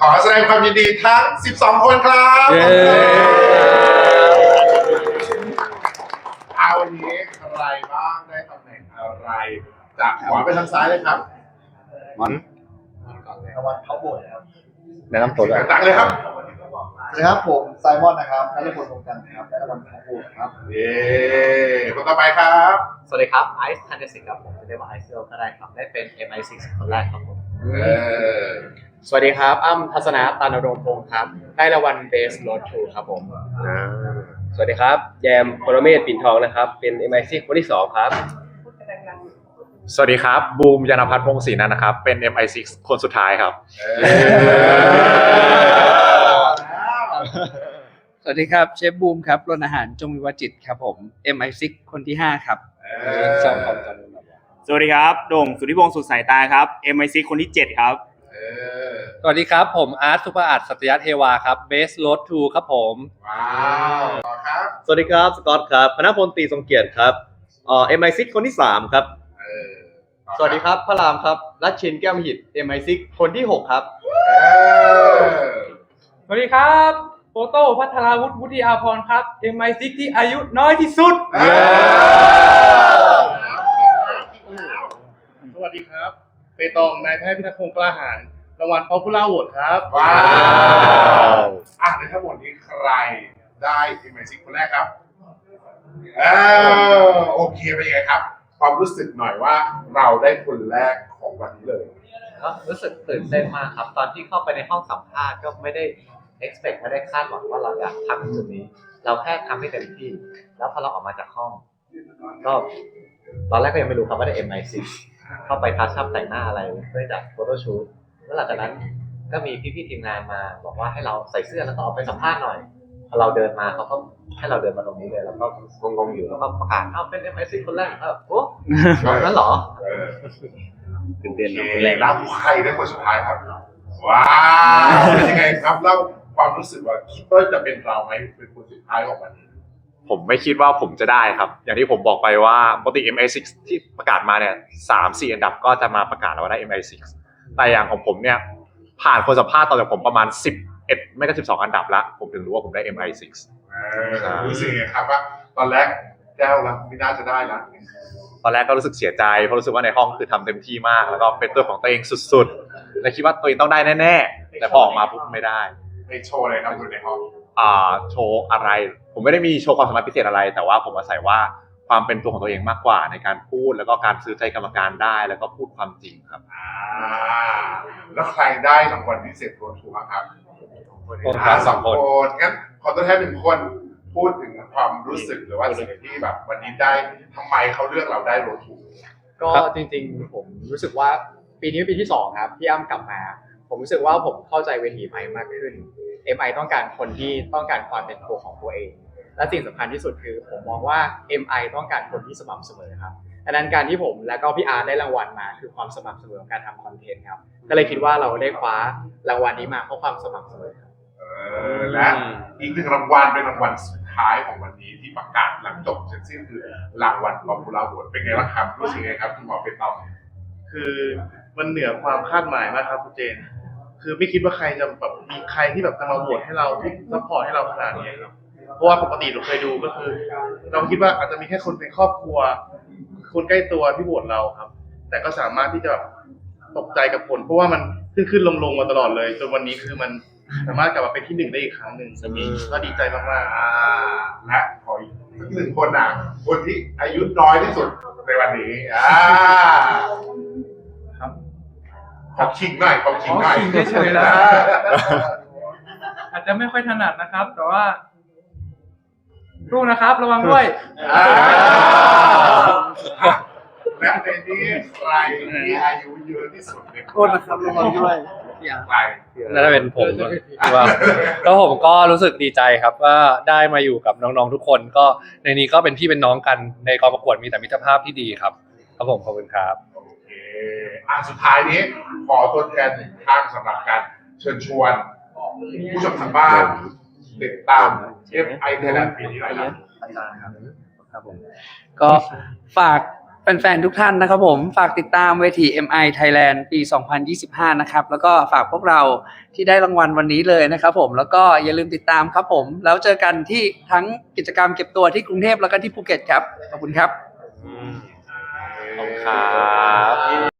ขอแสดงความยินดีทั้ง 12 คนครับเย้ เอาวันนี้ใครบ้างได้ตำแหน่งอะไร จากขวาไปทางซ้ายเลยครับมันรางวัลท็อปโหวตนะครับแนะนำตัวด้วย ต่างๆเลยครับ สวัสดีครับผมไซมอนนะครับนัทพลวงกันนะครับได้รางวัลท็อปโหวตครับ เย้คนต่อไปครับ สวัสดีครับไอซ์ทันเดสิกครับผมจะเรียกว่าไอซ์เซลก็ได้ครับ ได้เป็น MI6 คนแรกครับผม เออ สวัสดีครับอ้ำทัศนะตานดงพงศ์ครับ ได้รางวัล Best Road to ครับผมสวัสดีครับ แยมปรเมศปิ่นทองนะครับ เป็น MIC คนที่สองครับ สวัสดีครับ บูมยานพัฒน์วงศ์ศรีนันท์นะครับ เป็น MI6 คนสุดท้ายครับเออสวัสดีครับเชฟบูมครับรนอาหารจงวิวจิตรครับผม MI6 คนที่ 5 ครับเออจำความจำได้ไหมสวัสดีครับ โด่งสุทธิพงศ์สุดสายตาครับ MIC คนที่ 7 ครับ เออ สวัสดีครับ ผมอาร์ตสุภาอาร์ตสัตยเทวาครับ Base Road to ครับผม ว้าวต่อครับสวัสดีครับ สกอตครับพนพลตรีทรงเกียรติครับเอ่อ MI6 คนที่ 3 ครับ เออต่อสวัสดีครับ พระรามครับ รัชชินแก้วมหิต MI6 คนที่ 6 ครับ เออสวัสดีครับโฟโต้พัทราวุฒิวุฒิอาพรครับ MI6 ที่อายุน้อยที่สุด เออสวัสดีครับเปตองนายแพทย์พิทักษ์พงศ์กล้าหาร รางวัลป๊อปปูล่าโหวตครับ ว้าวอะในทั้งหมดนี้ใครได้ทีมไอซิกคนแรกครับเออโอเคเป็นยังไงครับ ความรู้สึกหน่อยว่าเราได้คนแรกของวันนี้เลย ก็รู้สึกตื่นเต้นมากครับ ตอนที่เข้าไปในห้องสัมภาษณ์ก็ไม่ได้ expect ไม่ได้คาดหวังว่าเราอยากทำจุดนี้ เราแค่ทำให้เต็มที่ แล้วพอเราออกมาจากห้อง ก็ตอนแรกก็ยังไม่รู้ครับว่าได้ MI6 เข้าไปทัชชับแต่งหน้าอะไรเพื่อจากโฟโต้ชูต แล้วหลังจากนั้นก็มีพี่ๆทีมงานมา บอกว่าให้เราใส่เสื้อแล้วก็ออกไปสัมภาษณ์หน่อยพอเราเดินมาเขาก็ให้เราเดินมาตรงนี้เลยแล้วก็งงๆอยู่แล้วก็ประกาศอ้าวเป็น MI6 คนแรกครับโอ้นั้นเหรอเออตื่นเต้นโอนะเคคนแรกแล้วใครได้คนสุดท้ายครับว้าวเป็นยังไงครับเล่าความรู้สึกว่าคิดว่าจะเป็นเราไหมเป็นคนสุดท้ายของวันนี้ผมไม่คิดว่าผมจะได้ครับ อย่างที่ผมบอกไปว่าปกติ MI6 ที่ประกาศมาเนี่ยสามสี่อันดับก็จะมาประกาศแล้วว่าได้ MI6 แต่อย่างของผมเนี่ยผ่านคนสัมภาษณ์ต่อจากผมประมาณ 11 ไม่ก็ 12 อันดับละผมถึงรู้ว่าผมได้ MI6 เออรู้สึกยังไงครับว่าตอนแรกแก้วแล้วไม่น่าจะได้นะตอนแรกก็รู้สึกเสียใจเพราะรู้สึกว่าในห้องคือทำเต็มที่มาก แล้วก็เป็นตัวของตัวเองสุดๆและคิดว่าตัวเองต้องได้แน่ๆ แต่พอออกมาปุ๊บไม่ได้ในโชว์เลยครับอยู่ในห้องอ่าโชว์อะไร ผมไม่ได้มีโชว์ความสามารถพิเศษอะไร แต่ว่าผมอาศัยว่า ความเป็นตัวของตัวเองมากกว่าในการพูดแล้วก็การซื้อใจกรรมการได้ แล้วก็พูดความจริงครับ อ่าแล้วใครได้รางวัลพิเศษตัวถูกครับผมอ่าครับ สองคนงั้นขอตัวแทนหนึ่งคนพูดถึงความรู้สึกหรือว่าสิ่งที่แบบ วันนี้ได้ทำไมเขาเลือกเราได้โรถูกก็จริงๆ ผมรู้สึกว่าปีนี้เป็นปีที่2ครับที่อ้ำกลับมา ผมรู้สึกว่าผมเข้าใจเวทีใหม่มากขึ้น MI ต้องการคนที่ต้องการความเป็นตัวของตัวเอง และสิ่งสำคัญที่สุดคือผมมองว่า MI ต้องการคนที่สม่ำเสมอครับดังนั้นการที่ผมและก็พี่อาร์ตได้รางวัลมา คือความสม่ำเสมอของการทำคอนเทนต์ครับ ก็เลยคิดว่าเราได้คว้ารางวัลนี้มาเพราะความสม่ำเสมอครับ เออและอีกหนึ่งรางวัลเป็นรางวัลสุดท้ายของวันนี้ที่ประกาศหลังจบเสร็จสิ้นคือรางวัลปอมปูล่าโหวตเป็นไงบ้างครับรู้สึกไงครับคุณหมอเป็นตองคือมันเหนือความคาดหมายมากครับคุณเจน คือไม่คิดว่าใครจะแบบมีใครที่แบบจะมาโหวตให้เราที่ซัพพอร์ตให้เราขนาดนี้ครับ เพราะว่าปกติเราเคยดูก็คือ เราคิดว่าอาจจะมีแค่คนในครอบครัว คนใกล้ตัวที่โหวตเราครับ แต่ก็สามารถที่จะแบบตกใจกับผล เพราะว่ามันขึ้นขึ้นลงลงมาตลอดเลยจนวันนี้คือมันสามารถกลับมาเป็นที่หนึ่งได้อีกครั้งหนึ่งก็ดีใจมากๆ อ่าและขออีกสักหนึ่งคนอะ คนที่อายุน้อยที่สุดในวันนี้อ่าครับขอคิงหน่อยขอคิงหน่อยขอขิงเฉยๆนะ อาจจะไม่ค่อยถนัดนะครับ แต่ว่า สู้นะครับ ระวังด้วยอ่าและในนี้ใครที่อายุเยอะที่สุดในโทษนะครับระวังด้วย ใครน่าจะเป็นผมว่าก็ผมก็รู้สึกดีใจครับว่าได้มาอยู่กับน้องๆทุกคน ก็ในนี้ก็เป็นพี่เป็นน้องกันในกองประกวดมีแต่มิตรภาพที่ดีครับครับผมขอบคุณครับ โอเคอะสุดท้ายนี้ขอตัวแทนหนึ่งท่านสำหรับการเชิญชวน ผู้ชมทางบ้าน ติดตามเอฟไอไทยแลนด์ปีนี้หน่อยนะครับผมก็ฝากแฟนๆทุกท่านนะครับผมฝากติดตามเวที MI Thailand ปี 2025 นะครับแล้วก็ฝากพวกเราที่ได้รางวัลวันนี้เลยนะครับผมแล้วก็อย่าลืมติดตามครับผม แล้วเจอกันที่ทั้งกิจกรรมเก็บตัวที่กรุงเทพแล้วก็ที่ภูเก็ตครับ ขอบคุณครับขอบคุณครับ